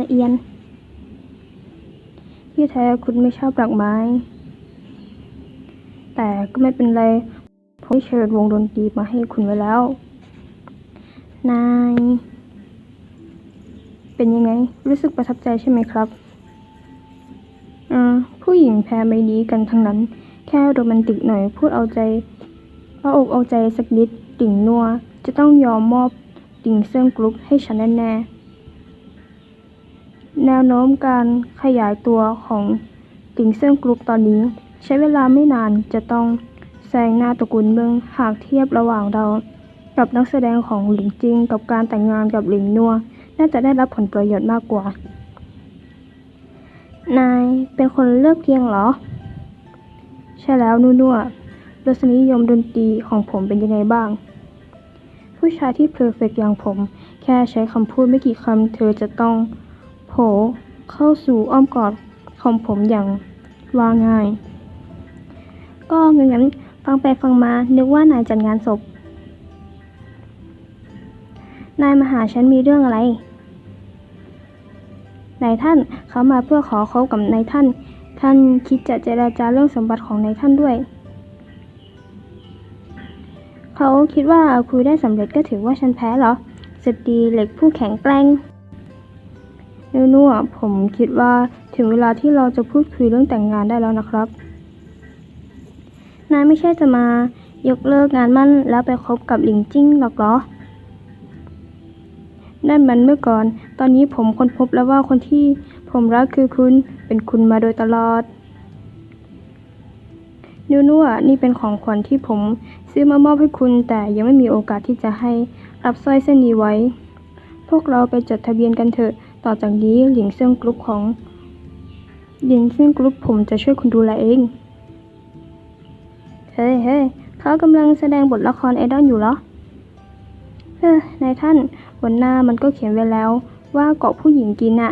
จะเอียน ที่แท้คุณไม่ชอบดอกไม้ แต่ก็ไม่เป็นไร ผมเชิญวงดนตรีมาให้คุณไว้แล้ว นาย เป็นยังไง รู้สึกประทับใจใช่ไหมครับอผู้หญิงแพ้ไม่ดีกันทั้งนั้น แค่โรแมนติกหน่อย พูดเอาใจเอาอกเอาใจสักนิด ติ่งนัว จะต้องยอมมอบติ่งเซิ่งกรุ๊ปให้ฉันแน่ๆ แนวโน้มการขยายตัวของติ่งเซิ่งกรุ๊ปตอนนี้ ใช้เวลาไม่นานจะต้องแซงหน้าตระกูลเมืองหากเทียบระหว่างเรา กับนักแสดงของหลิงจิงกับการแต่งงานกับหลิงนัว น่าจะได้รับผลประโยชน์มากกว่า นายเป็นคนเลือกเพียงเหรอ ใช่แล้วนัวๆรสนิยมดนตรีของผมเป็นยังไงบ้าง ผู้ชายที่เพอร์เฟกอย่างผม แค่ใช้คำพูดไม่กี่คำเธอจะต้อง เข้าสู่อ้อมกอดของผมอย่างว่าง่าย ก็งั้นฟังไปฟังมา นึกว่านายจัดงานศพ นายมาหาฉันมีเรื่องอะไร นายท่านเขามาเพื่อขอคบกับนายท่าน ท่านคิดจะเจราจาเรื่องสมบัติของนายท่านด้วย เขาคิดว่าคุยได้สำเร็จก็ถือว่าฉันแพ้เหรอสตรีเหล็กผู้แข็งแกร่ง นัวๆผมคิดว่าถึงเวลาที่เราจะพูดคุยเรื่องแต่งงานได้แล้วนะครับ นายไม่ใช่จะมายกเลิกงานมั่นแล้วไปคบกับหลิงจิ้งหรอกเหรอนั่นมันเมื่อก่อน ตอนนี้ผมค้นพบแล้วว่าคนที่ผมรักคือคุณ เป็นคุณมาโดยตลอดนิวนัวนี่เป็นของขวัญที่ผมซื้อมามอบให้คุณ แต่ยังไม่มีโอกาสที่จะให้รับสร้อยเส้นนี้ไว้ พวกเราไปจดทะเบียนกันเถอะ ต่อจากนี้หลิงเซิ่งกรุ๊ปของหลิงเซิ่งกรุ๊ปผมจะช่วยคุณดูแลเอง เฮ้เฮ้เขากำลังแสดงบทละครไอดอลอยู่เหรอ เฮ้นายท่านบนหน้ามันก็เขียนไว้แล้วว่าเกาะผู้หญิงกินอะ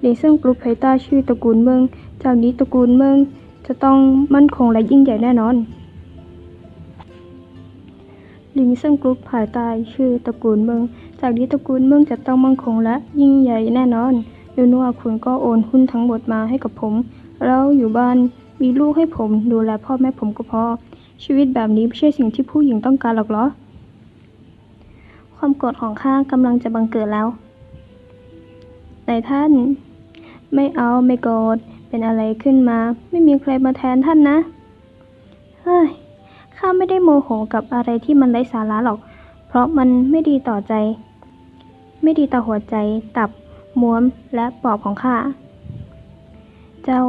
หลิงเซิ่งกรุ๊ปภายใต้ชื่อตระกูลเมือง จากนี้ตระกูลเมืองจะต้องมั่นคงและยิ่งใหญ่แน่นอน ลิงเซิ่งกรุ๊ปภายใต้ชื่อตระกูลเมือง จากนี้ตระกูลเมืองจะต้องมั่นคงและยิ่งใหญ่แน่นอนดูนัวคุณก็โอนหุ้นทั้งหมดมาให้กับผม แล้วอยู่บ้านมีลูกให้ผมดูแลพ่อแม่ผมก็พอ ชีวิตแบบนี้ไม่ใช่สิ่งที่ผู้หญิงต้องการหรอกเหรอ ความโกรธของข้ากำลังจะบังเกิดแล้วนายท่าน ไม่เอาไม่โกรธเป็นอะไรขึ้นมา ไม่มีใครมาแทนท่านนะ เฮ้ย ข้าไม่ได้โมโหกับอะไรที่มันไร้สาระหรอก เพราะมันไม่ดีต่อใจ ไม่ดีต่อหัวใจ ตับ ม้วม และปอบของข้า เจ้า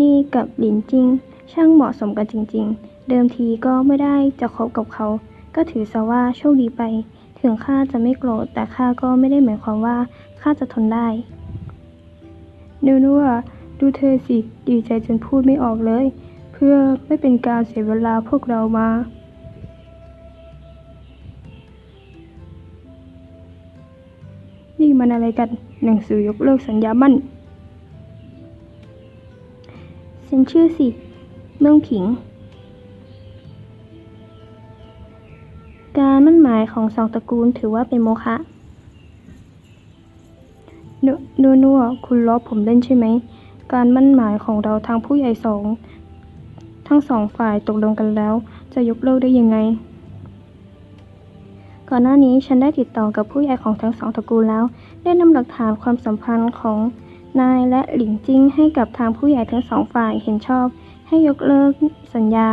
นี่กับหลินจิง ช่างเหมาะสมกันจริง ๆ เดิมทีก็ไม่ได้จะคบกับเขา ก็ถือซะว่าโชคดีไป ถึงข้าจะไม่โกรธ แต่ข้าก็ไม่ได้หมายความว่าข้าจะทนได้นิวนัวดูเธอสิ ดีใจจนพูดไม่ออกเลย พื่อไม่เป็นการเสียเวลาพวกเรามา นี่มันอะไรกัน หนังสือยกเลิกสัญญามั่นเซ็นชื่อสิ เมืองผิง การมั่นหมายของสองตระกูลถือว่าเป็นโมฆะนัวนัวคุณล้อผมเล่นใช่ไหม การมั่นหมายของเราทางผู้ใหญ่สอง ทั้งสองฝ่ายตกลงกันแล้ว จะยกเลิกได้ยังไง ก่อนหน้านี้ฉันได้ติดต่อกับผู้ใหญ่ของทั้งสองตระกูลแล้ว ได้นำหลักฐานความสัมพันธ์ของนายและหลิงจิ้งให้กับทางผู้ใหญ่ทั้งสองฝ่ายเห็นชอบ ให้ยกเลิกสัญญา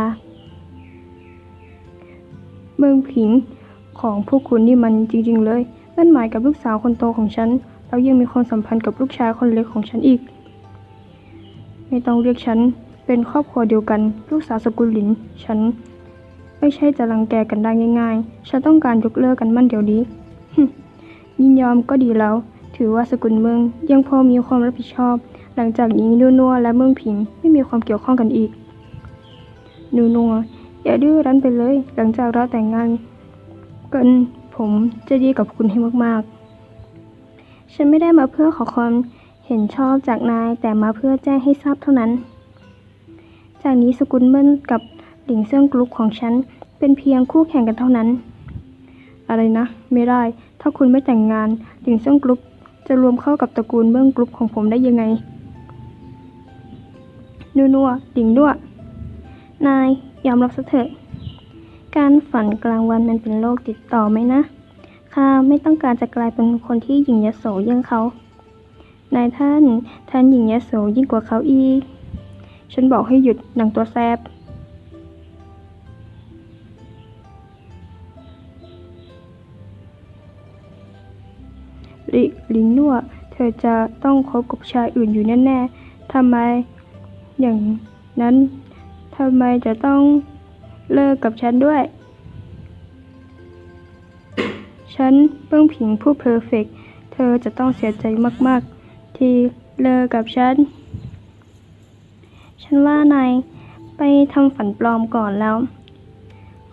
เมืองผิงของพวกคุณนี่มันจริง ๆ เลยมั่นหมายกับลูกสาวคนโตของฉัน แล้วยังมีความสัมพันธ์กับลูกชายคนเล็กของฉันอีก ไม่ต้องเรียกฉัน เป็นครอบครัวเดียวกัน ลูกสาวสกุลหลิน ฉัน ไม่ใช่จะรังแกกันได้ง่าย ๆ ฉันต้องการยกเลิกกันมั่นเดี๋ยวนี้ยินยอมก็ดีแล้ว ถือว่าสกุลเมืองยังพอมีความรับผิดชอบ หลังจากนี้นัวนัวและเมืองผิงไม่มีความเกี่ยวข้องกันอีกนัวนัวอย่าดื้อรั้นไปเลย หลังจากเราแต่งงานกันผมจะดีกับคุณให้มากๆ ฉันไม่ได้มาเพื่อขอความเห็นชอบจากนายแต่มาเพื่อแจ้งให้ทราบเท่านั้น จากนี้สกุลเมินกับหลิงเซิ่งกรุ๊ปของฉัน เป็นเพียงคู่แข่งกันเท่านั้น อะไรนะ ไม่ได้ ถ้าคุณไม่แต่งงาน หลิงเซิ่งกรุ๊ปจะรวมเข้ากับตระกูลเบื้งกรุ๊ปของผมได้ยังไงนัวนัวๆดิ่งด้วยนายยอมรับซะเถอะ การฝันกลางวันมันเป็นโรคติดต่อไหมนะข้าไม่ต้องการจะกลายเป็นคนที่หยิ่งยโสเยี่ยงเขา นายท่านท่านหญิงยโสยิ่งกว่าเขาอีก ฉันบอกให้หยุดนังตัวแซบลิลิงนัวเธอจะต้องคบกับชายอื่นอยู่แน่ๆทำไมอย่างนั้นทำไมจะต้องเลิกกับฉันด้วย ฉันเพิ่งผิงผู้เพอร์เฟกต์เธอจะต้องเสียใจมากๆ ที่เลิกกับฉัน ฉันว่านายไปทำฝันปลอมก่อนแล้ว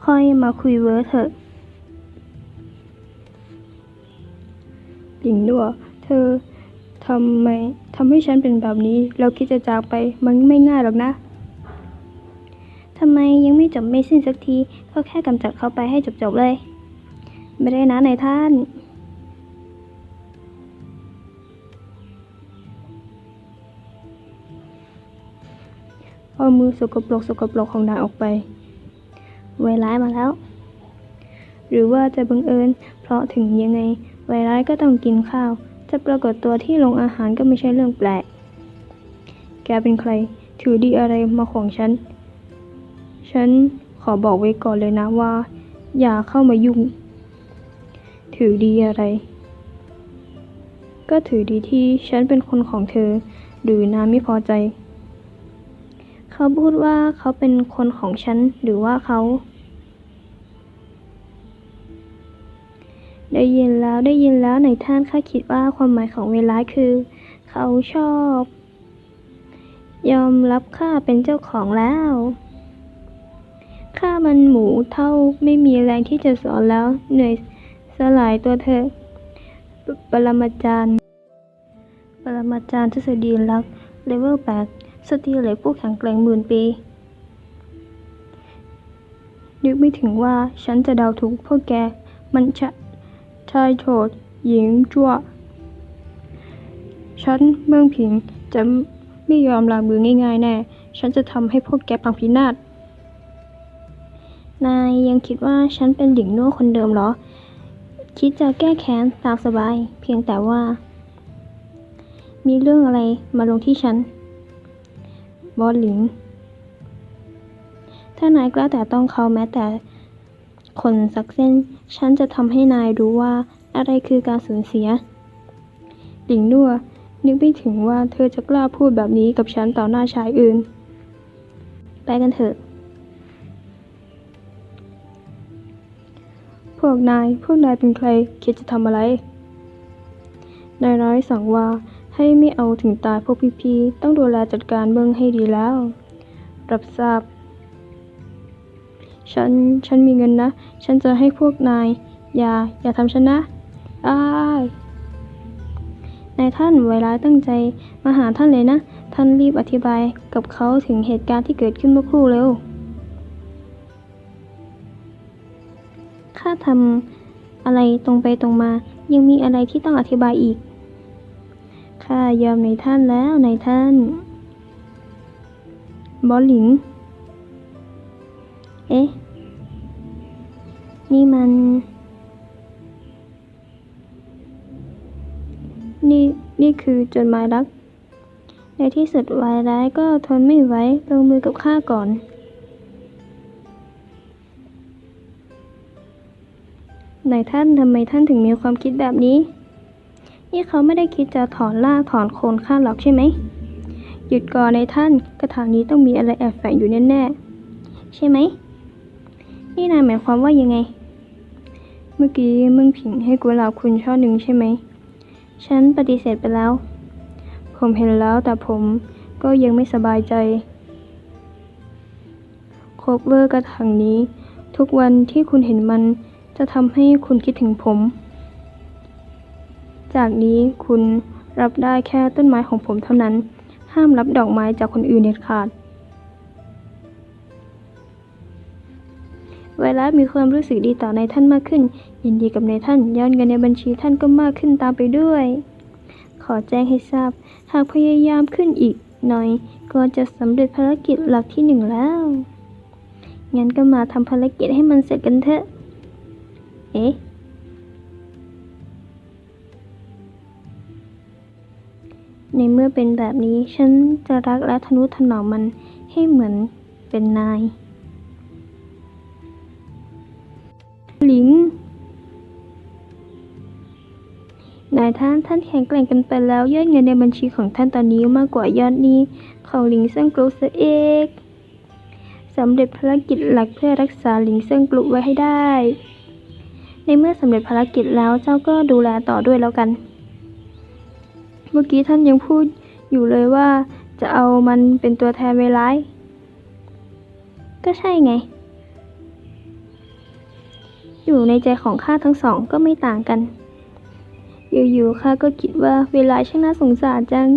ค่อยมาคุยเวอร์เถอะหญิงดัวเธอทำไมทำให้ฉันเป็นแบบนี้แล้วคิดจะจากไปมันไม่ง่ายหรอกนะทำไมยังไม่จบไม่สิ้นสักที ก็แค่กำจัดเขาไปให้จบๆเลย ไม่ได้นะนายท่าน เอามือสกปรกสกปรกของนายออกไป ไวร้ายมาแล้ว หรือว่าจะบังเอิญ เพราะถึงยังไง ไวร้ายก็ต้องกินข้าว จะปรากฏตัวที่โรงอาหารก็ไม่ใช่เรื่องแปลก แกเป็นใคร ถือดีอะไรมาของฉัน ฉันขอบอกไว้ก่อนเลยนะว่า อย่าเข้ามายุ่ง ถือดีอะไร ก็ถือดีที่ฉันเป็นคนของเธอ หรือนายไม่พอใจ เขาพูดว่าเขาเป็นคนของฉันหรือว่าเขา ได้ยินแล้วได้ยินแล้วในท่านข้าคิดว่าความหมายของเวลาคือ เขาชอบ ยอมรับข้าเป็นเจ้าของแล้วข้ามันหมูเท่าไม่มีแรงที่จะสอนแล้วเหนื่อยสลายตัวเธอ ปรมาจารย์ ปรมาจารย์ทฤษฎีลักเลเวล8 สตีเหล็กผู้แข็งแกร่งหมื่นปี นึกไม่ถึงว่าฉันจะเดาถูกพวกแก มันชะชายโฉดหญิงจั่ว ฉันเมืองผิงจะไม่ยอมลามือง่ายๆแน่ ฉันจะทำให้พวกแกพังพินาศ นายยังคิดว่าฉันเป็นหญิงโน่คนเดิมเหรอ คิดจะแก้แค้นตามสบาย เพียงแต่ว่า มีเรื่องอะไรมาลงที่ฉัน บอสหลิง ถ้านายกล้าแต่ต้องเขาแม้แต่คนสักเส้น ฉันจะทำให้นายรู้ว่าอะไรคือการสูญเสีย หลิงนัวนึกไม่ถึงว่าเธอจะกล้าพูดแบบนี้กับฉันต่อหน้าชายอื่น ไปกันเถอะ พวกนาย พวกนายเป็นใคร คิดจะทำอะไรนายน้อยสั่งว่า ให้ไม่เอาถึงตายพวกพี่ๆต้องดูแลจัดการเมืองให้ดีแล้ว รับทราบ ฉัน ฉันมีเงินนะ ฉันจะให้พวกนาย อย่า อย่าทำฉันนะอ้ายนายท่านไวร้ายตั้งใจมาหาท่านเลยนะ ท่านรีบอธิบายกับเขาถึงเหตุการณ์ที่เกิดขึ้นเมื่อครู่เร็ว ข้าทำอะไรตรงไปตรงมา ยังมีอะไรที่ต้องอธิบายอีก ข้ายอมในท่านแล้วในท่าน บอสหลิง เอ๊ะ นี่มัน นี่นี่คือจดหมายรัก ในที่สุดวายร้ายก็ทนไม่ไหวลงมือกับข้าก่อน ในท่านทำไมท่านถึงมีความคิดแบบนี้ นี่เขาไม่ได้คิดจะถอนล่าถอนโคนข้าหรอกใช่ไหม หยุดก่อนนท่านกระถางนี้ต้องมีอะไรแอบแฝงอยู่แน่ๆ ใช่ไหม นี่นายหมายความว่ายังไง เมื่อกี้มึงผิงให้กุหลาบคุณช่อหนึ่งใช่ไหม ฉันปฏิเสธไปแล้ว ผมเห็นแล้วแต่ผมก็ยังไม่สบายใจโคเวอร์กระถางนี้ ทุกวันที่คุณเห็นมันจะทำให้คุณคิดถึงผม จากนี้คุณรับได้แค่ต้นไม้ของผมเท่านั้น ห้ามรับดอกไม้จากคนอื่นเด็ดขาดเวลามีความรู้สึกดีต่อในท่านมากขึ้น ยินดีกับในท่านยอดเงินในบัญชีท่านก็มากขึ้นตามไปด้วย ขอแจ้งให้ทราบ หากพยายามขึ้นอีกหน่อย ก็จะสำเร็จภารกิจหลักที่หนึ่งแล้ว งั้นก็มาทำภารกิจให้มันเสร็จกันเถอะ เอ๊ะ ในเมื่อเป็นแบบนี้ ฉันจะรักและทนุถนอมมันให้เหมือนเป็นนาย หลิง นายท่านท่านแข็งแกร่งกันไปแล้วยอดเงินในบัญชีของท่านตอนนี้มากกว่ายอดนี้ของหลิงเซิงกรุเสเองสำเร็จภารกิจหลักเพื่อรักษาหลิงเซิงกรุไว้ให้ได้ ในเมื่อสำเร็จภารกิจแล้วเจ้าก็ดูแลต่อด้วยแล้วกัน เมื่อกี้ท่านยังพูดอยู่เลยว่าจะเอามันเป็นตัวแทนไวร้าย ก็ใช่ไง อยู่ในใจของข้าทั้งสองก็ไม่ต่างกัน อยู่ๆข้าก็คิดว่าเวลาช่างน่าสงสารจัง